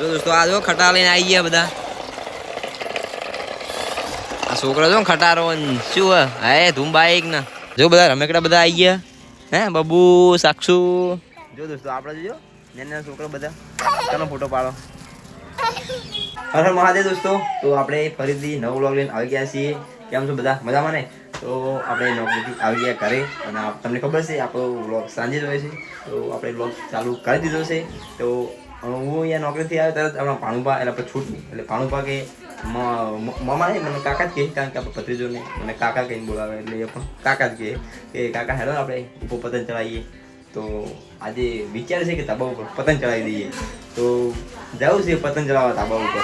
જો દોસ્તો, આ જો ખટા લઈને આવી ગયા બધા. આ છોકરા જો ખટારો શું હે? ધૂમ બાઈક ને. જો બધા રમેકડા બધા આવી ગયા. હે, બબુ, સાક્ષુ. જો દોસ્તો, આપણે જો નાના છોકરા બધા. ચાલો ફોટો પાડો. હર મહાદેવ દોસ્તો, તો આપણે ફરીથી નવો વ્લોગ લઈને આવી ગયા છીએ. કેમ છો બધા? મજામાં ને? તો આપણે નોકરીથી આવી ગયા ઘરે. અને તમને ખબર છે, આપણો વ્લોગ સાંજે જ હોય છે. તો આપણે વ્લોગ ચાલુ કરી દીધો છે. તો હું અહીંયા નોકરીથી આવ્યો તરત આપણા ભાણુભા એટલે આપણે છૂટ એટલે ભાણુભા કે મ- મ- નહીં મને કાકા જ કહે, કારણ કે આપણે ભત્રીજોને, મને કાકા કહીને બોલાવે, એટલે એ પણ કાકા જ કહે કે, કાકા, હેલો આપણે ઉપર પતંગ ચડાવીએ. તો આજે વિચાર છે કે તાબા ઉપર પતંગ ચડાવી દઈએ. તો જવું છે પતંગ ચડાવવા તાબા ઉપર.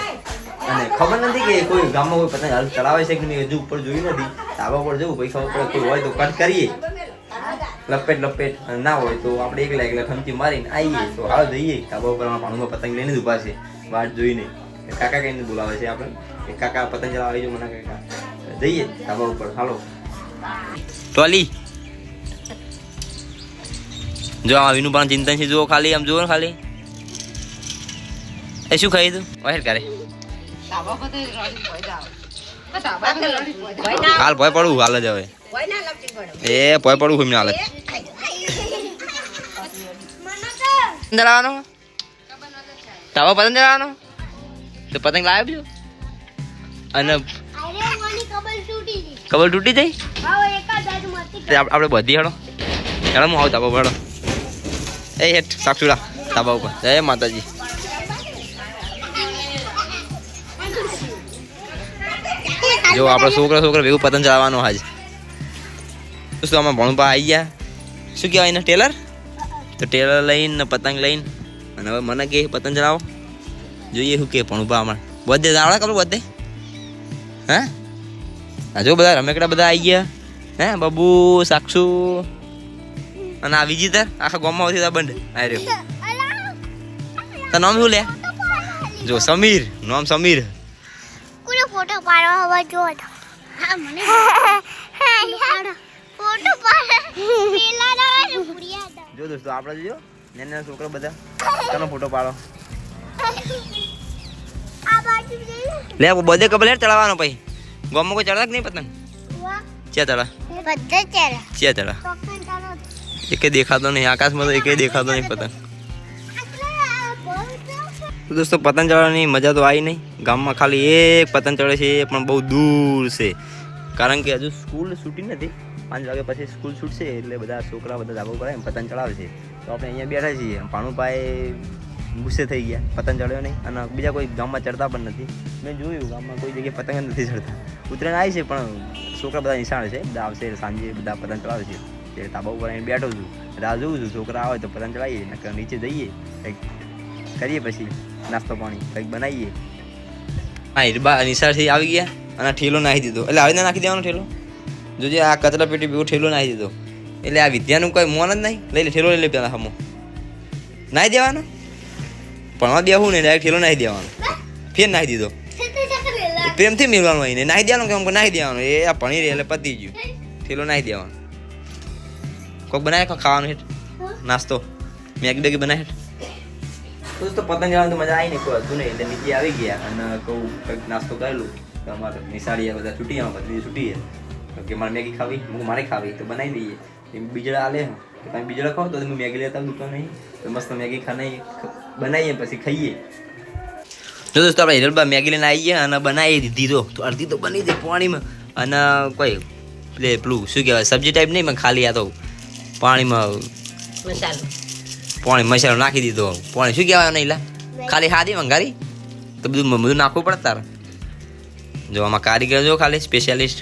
અને ખબર નથી કે કોઈ ગામમાં કોઈ પતંગ ચડાવે છે કે નહીં, હજુ ઉપર જોયું નથી. તાબા ઉપર જવું, પૈસા ઉપર કોઈ હોય તો કટ કરીએ. લપેટ લપેટ ના હોય તો આપણે એકલા એકલા ખમચી મારીને આવીએ તો હાલ જઈએ. ધાબા ઉપર અમારા પતંગ લઈને ઊભા ઊભા છે. વાટ જોઈને. કાકા કહીને બોલાવે છે આપણે. કે કાકા પતંગ ચલાવવા આવી મને કાકા. જઈએ ધાબા ઉપર. હાલો. ટોલી. જો આ વિનુ પણ ચિંતન છે. જુઓ ખાલી આમ જુઓ ને ખાલી. એ શું ખાઈ તું? વાહેર કરે. હાલ ભય પડું હાલ જ હવે. એ ભય પડું એમને હાલત ચલાવવાનો તાવા પતંગ ચલાવવાનો તો પતંગ લાવ્યો બીજો? અને કબર તૂટી જઈ આપણે બધી હેડો. હેડો, હું આવું તાબા હેડો. એ હેઠ સાક્ષુડા તાબા ઉપર. જય માતાજી. જો, આપણો છોકરો છોકરો ભેગું પતંગ ચલાવવાનો આજ શું આમાં ભણપા આવી ગયા? શું કહેવાય એને, ટેલર? તો ટેલર લઈને ને પતંગ લઈને. અને હવે મને કે પતંગ ચલાવો. જોઈએ શું કે પણ ઊભા આમાં બધે આવડે કરું બધે? હે? આ જો બધા રમેકડા બધા આવી ગયા. હે બબુ સાક્ષુ અને આ વિજિતર આખા ગામમાં ઓછી તા બંધ. આ રહ્યો. તાર નામ શું લે? જો સમીર. નામ સમીર. ફોટો પાડવા હવે જો હા મને. ફોટો પાડે. પેલા ના ભૂરિયા હતા જો દોસ્તો આપણે જો નાના છોકરા બધા ચાલો ફોટો પાડો. આ બાજુ લે બધે કબલ ચડાવવાનો પછી. ગોમો કોઈ ચડતા કે નહીં પતંગ? ચે ચડા. બધે ચડા. ચે ચડા. એકે દેખાતો નહીં આકાશમાં તો એકે દેખાતો નહીં પતંગ. તો દોસ્તો પતંગ ચડાવવાની મજા તો આવી નહીં. ગામમાં ખાલી એક પતંગ ચડે છે પણ બહુ દૂર છે. કારણ કે હજુ સ્કૂલ છૂટી નથી. પાંચ વાગ્યા પછી સ્કૂલ છૂટશે એટલે બધા છોકરા બધા ધાબો આવીને પતંગ ચડાવે છે. તો આપણે અહીંયા બેઠા છીએ. ભાણુભાઈ ગુસ્સે થઈ ગયા. પતંગ ચડ્યો નહીં. અને બીજા કોઈ ગામમાં ચડતા પણ નથી. મેં જોયું, ગામમાં કોઈ જગ્યાએ પતંગ નથી ચડતા. ઉત્તરાયણ આવી છે, પણ છોકરા બધા નિશાળ છે. બધા આવશે સાંજે, બધા પતંગ ચડાવે છે. એટલે ધાબા ઉપર અહીં બેઠો છું. રાહ જોઉં છું. છોકરા આવે તો પતંગ ચડાવીએ. નકર નીચે જઈએ. કંઈક કરીએ પછી નાસ્તો પાણી. કંઈક બનાવીએ. હા હિરબા નિશાળથી આવી ગયા? અને ઠેલો નાખી દીધો. એટલે આવીને નાખી દેવાનો ઠેલો? જોજે આ કચરા પેટી ભેગો ઠેલો નાખી દીધો. એટલે આ વિદ્યાનું કોઈ મોન જ નહીં. લઈ લે, ઠેલો લઈ લે પેલા હમો. નાહી દેવાનો? ભણવા દેવું ને ડાયરેક્ટ ઠેલો નાખી દેવાનો. ફેર નાખી દીધો. પ્રેમથી મેળવાનું એને. નાહી દેવાનું કે અમુક નાહી દેવાનું? એ આ ભણી રહી એટલે પતી ગયું. ઠેલો નાહી દેવાનો. કોક બનાવે કોક ખાવાનું હેઠ? નાસ્તો. મેગી બેગી બનાવે હેઠ? તો પતંગ જવાનું મજા આવી નહીં કોઈ નહીં. એટલે નીચે આવી ગયા અને કહું, કંઈક નાસ્તો કરેલું તો અમારે નિશાળીએ બધા છૂટી આવે બધી છૂટી ગયા. કે મારે મેગી ખાવી હું મારે ખાવી તો બનાવી દઈએ. એમ બીજડા આલે તો તમે બીજડા ખાઓ તો હું મેગી લેતા દુકાન નહીં તો મસ્ત મેગી ખાનાઈ બનાવીએ પછી ખાઈએ. જો દોસ્તો આપણે હિરલબા મેગી લઈને આવીએ અને બનાવી દીધી. તો તો અડધી તો બની દે પાણીમાં. અને કોઈ પેલે પેલું શું કહેવાય સબ્જી ટાઈપ નહીં મેં ખાલી આ તો પાણીમાં પાણી મસાલો નાખી દીધો. પાણી શું કહેવાય નહીં લા? ખાલી હાદી મંગારી તો બધું બધું નાખવું પડે તારે. જો આમાં કારીગર જો ખાલી સ્પેશિયાલિસ્ટ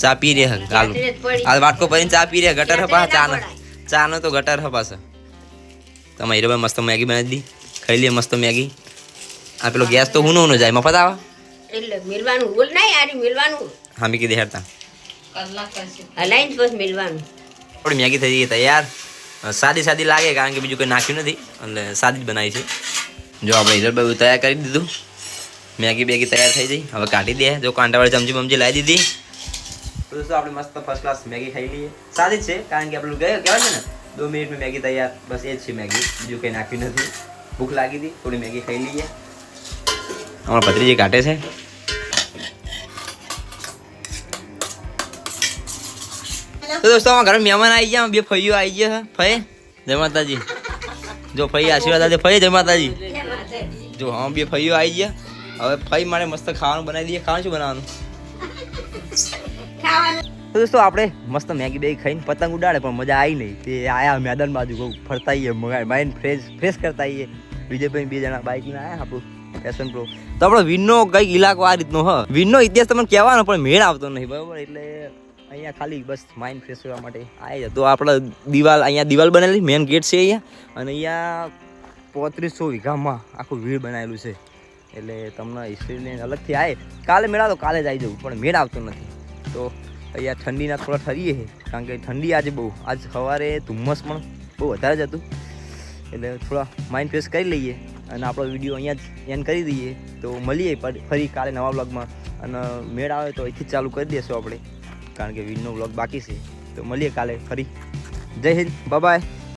ચા પી રહ્યા હાલ આ વાટકો ભરીને ચા પી રહ્યા ગટર હપા ચા નો ચા નો તો ગટર હપાશે તમે હીરાભાઈ મસ્ત મેગી બનાવી દી. ખાઈ લે મસ્ત મેગી. આ પેલો ગેસ તો હું નો જાય મફત આવે? એટલે મિલવાનું બોલ નહીં આરી મિલવાનું. હા મી કીધી હેરતા અલાઈન્સ બસ મિલવાનું. થોડી મેગી થઈ ગઈ તૈયાર. સાદી સાદી લાગે કારણ કે બીજું કોઈ નાખ્યું નથી. એટલે સાદી જ બનાવી છે. જો આપણે હીરાભાઈ તૈયાર કરી દીધું. મેગી બેગી તૈયાર થઈ ગઈ હવે કાઢી દે જો કાંટાવાળી ચમચી બમચી લાવી દીધી તો દોસ્તો આપણે મસ્ત ફર્સ્ટ ક્લાસ મેગી ખાઈ લઈએ સાદી જ છે કારણ કે આપણું ગયો કહેવાય છે ને દો મિનિટમાં મેગી તૈયાર બસ એ જ છે મેગી બીજું કંઈ નાખ્યું નથી ભૂખ લાગી હતી થોડી મેગી ખાઈ લઈએ અમારા ભત્રીજી કાઢે છે તો દોસ્તો અમારા ઘરે મહેમાન આવી ગયા બે ફઈઓ આવી ગયા છે ફઈ જય માતાજી જો ફઈ આશીર્વાદ આપજે ફઈ જય માતાજી જો હા બે ફઈઓ આવી ગયા હવે ફઈ મારે મસ્ત ખાવાનું બનાવી દઈએ. ખાવાનું શું બનાવવાનું? તો દોસ્તો આપણે મસ્ત મેગી બેગી ખાઈને પતંગ ઉડાડે પણ મજા આવી નહીં. તે આયા મેદાન બાજુ કહું ફરતા આવીએ માઇન્ડ ફ્રેશ ફ્રેશ કરતા આવીએ વિજયભાઈ બે જણા બાઇકમાં આવ્યા આપણું પેશન પ્રો તો આપણો વિનનો કંઈક ઇલાકો આ રીતનો હ. વિનનો ઇતિહાસ તમને કહેવાનો પણ મેળ આવતો નહીં બરાબર? એટલે અહીંયા ખાલી બસ માઇન્ડ ફ્રેશ કરવા માટે આવી જાય તો આપણે દિવાલ અહીંયા દિવાલ બનેલી મેન ગેટ છે અહીંયા. અને અહીંયા પોત્રીસો વીઘામાં આખું વીડ બનાવેલું છે. એટલે તમને હિસ્ટ્રીને અલગથી આવે કાલે મેળા તો કાલે જ આવી જવું, પણ મેળ આવતો નથી. તો અહીંયા ઠંડીના થોડા ઠરીએ છે, કારણ કે ઠંડી આજે બહુ, આજ સવારે ધુમ્મસ પણ બહુ વધારે જ હતું. એટલે થોડા માઇન્ડ ફ્રેશ કરી લઈએ અને આપણો વીડિયો અહીંયા જ એન્ડ કરી દઈએ. તો મળીએ ફરી કાલે નવા બ્લોગમાં અને મેળ આવે તો અહીંથી ચાલુ કરી દઈશું આપણે, કારણ કે વિનનો બ્લોગ બાકી છે. તો મળીએ કાલે ફરી. જય હિન્દ બાય